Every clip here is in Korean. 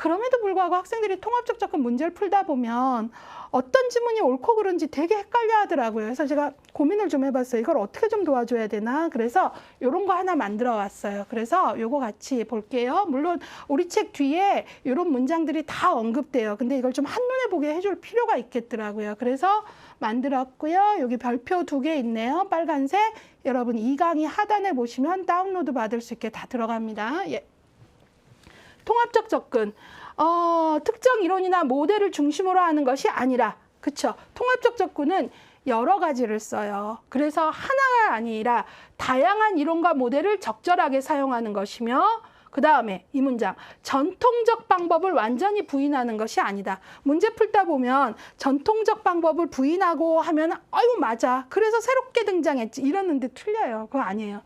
그럼에도 불구하고 학생들이 통합적 접근 문제를 풀다 보면 어떤 지문이 옳고 그른지 되게 헷갈려 하더라고요. 그래서 제가 고민을 좀 해봤어요. 이걸 어떻게 좀 도와줘야 되나. 그래서 이런 거 하나 만들어 왔어요. 그래서 요거 같이 볼게요. 물론 우리 책 뒤에 이런 문장들이 다 언급돼요. 근데 이걸 좀 한눈에 보게 해줄 필요가 있겠더라고요. 그래서 만들었고요. 여기 별표 두 개 있네요. 빨간색. 여러분 이 강의 하단에 보시면 다운로드 받을 수 있게 다 들어갑니다. 예. 통합적 접근. 어, 특정 이론이나 모델을 중심으로 하는 것이 아니라, 그쵸? 통합적 접근은 여러 가지를 써요. 그래서 하나가 아니라 다양한 이론과 모델을 적절하게 사용하는 것이며, 그 다음에 이 문장, 전통적 방법을 완전히 부인하는 것이 아니다. 문제 풀다 보면 전통적 방법을 부인하고 하면, 아유, 맞아. 그래서 새롭게 등장했지. 이러는데 틀려요. 그거 아니에요.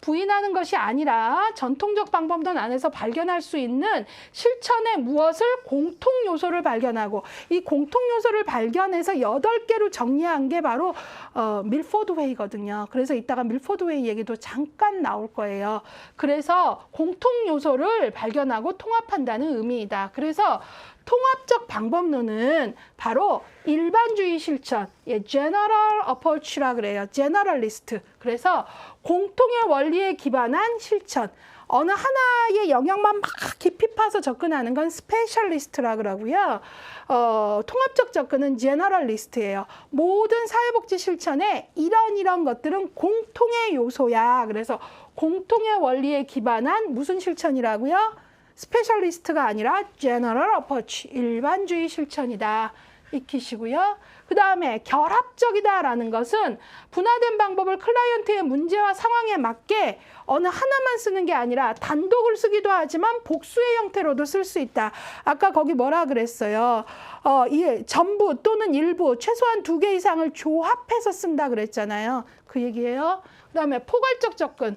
부인하는 것이 아니라 전통적 방법론 안에서 발견할 수 있는 실천의 무엇을 공통 요소를 발견하고 이 공통 요소를 발견해서 여덟 개로 정리한 게 바로 어, 밀포드 웨이거든요. 그래서 이따가 밀포드 웨이 얘기도 잠깐 나올 거예요. 그래서 공통 요소를 발견하고 통합한다는 의미이다. 그래서 통합적 방법론은 바로 일반주의 실천, 예, general approach라 그래요. generalist. 그래서 공통의 원리에 기반한 실천. 어느 하나의 영역만 막 깊이 파서 접근하는 건 스페셜리스트라 그러고요. 어, 통합적 접근은 제너럴리스트예요. 모든 사회복지 실천에 이런 이런 것들은 공통의 요소야. 그래서 공통의 원리에 기반한 무슨 실천이라고요? 스페셜리스트가 아니라 제너럴 어퍼치 일반주의 실천이다. 익히시고요. 그 다음에 결합적이다라는 것은 분화된 방법을 클라이언트의 문제와 상황에 맞게 어느 하나만 쓰는 게 아니라 단독을 쓰기도 하지만 복수의 형태로도 쓸 수 있다. 아까 거기 뭐라 그랬어요? 어, 이 전부 또는 일부 최소한 두 개 이상을 조합해서 쓴다 그랬잖아요. 그 얘기예요. 그 다음에 포괄적 접근.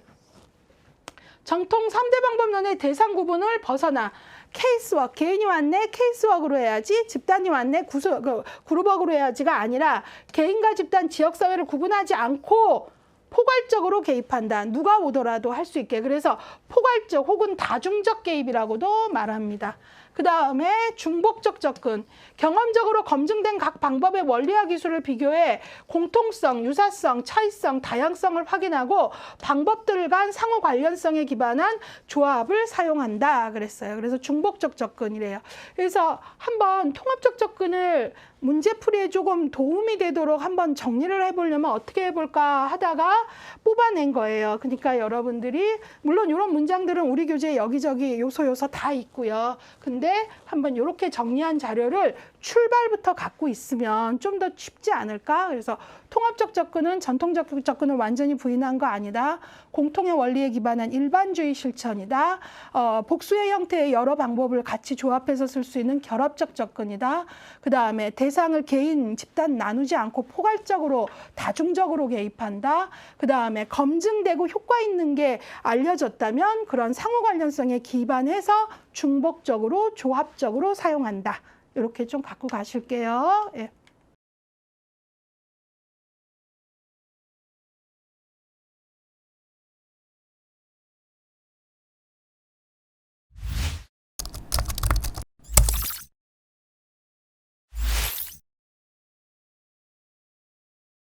정통 3대 방법론의 대상 구분을 벗어나 케이스워크, 개인이 왔네, 케이스워크로 해야지, 집단이 왔네, 구수, 그, 그룹워크로 해야지가 아니라 개인과 집단, 지역사회를 구분하지 않고 포괄적으로 개입한다. 누가 오더라도 할 수 있게. 그래서 포괄적 혹은 다중적 개입이라고도 말합니다. 그 다음에 중복적 접근. 경험적으로 검증된 각 방법의 원리와 기술을 비교해 공통성, 유사성, 차이성, 다양성을 확인하고 방법들 간 상호 관련성에 기반한 조합을 사용한다. 그랬어요. 그래서 중복적 접근이래요. 그래서 한번 통합적 접근을 문제풀이에 조금 도움이 되도록 한번 정리를 해보려면 어떻게 해볼까 하다가 뽑아낸 거예요. 그러니까 여러분들이 물론 이런 문장들은 우리 교재에 여기저기 요소 요소 다 있고요. 근데 한번 이렇게 정리한 자료를 출발부터 갖고 있으면 좀 더 쉽지 않을까? 그래서 통합적 접근은 전통적 접근을 완전히 부인한 거 아니다. 공통의 원리에 기반한 일반주의 실천이다. 어, 복수의 형태의 여러 방법을 같이 조합해서 쓸 수 있는 결합적 접근이다. 그 다음에 대상을 개인, 집단 나누지 않고 포괄적으로 다중적으로 개입한다. 그 다음에 검증되고 효과 있는 게 알려졌다면 그런 상호 관련성에 기반해서 중복적으로 조합적으로 사용한다. 이렇게 좀 갖고 가실게요. 예.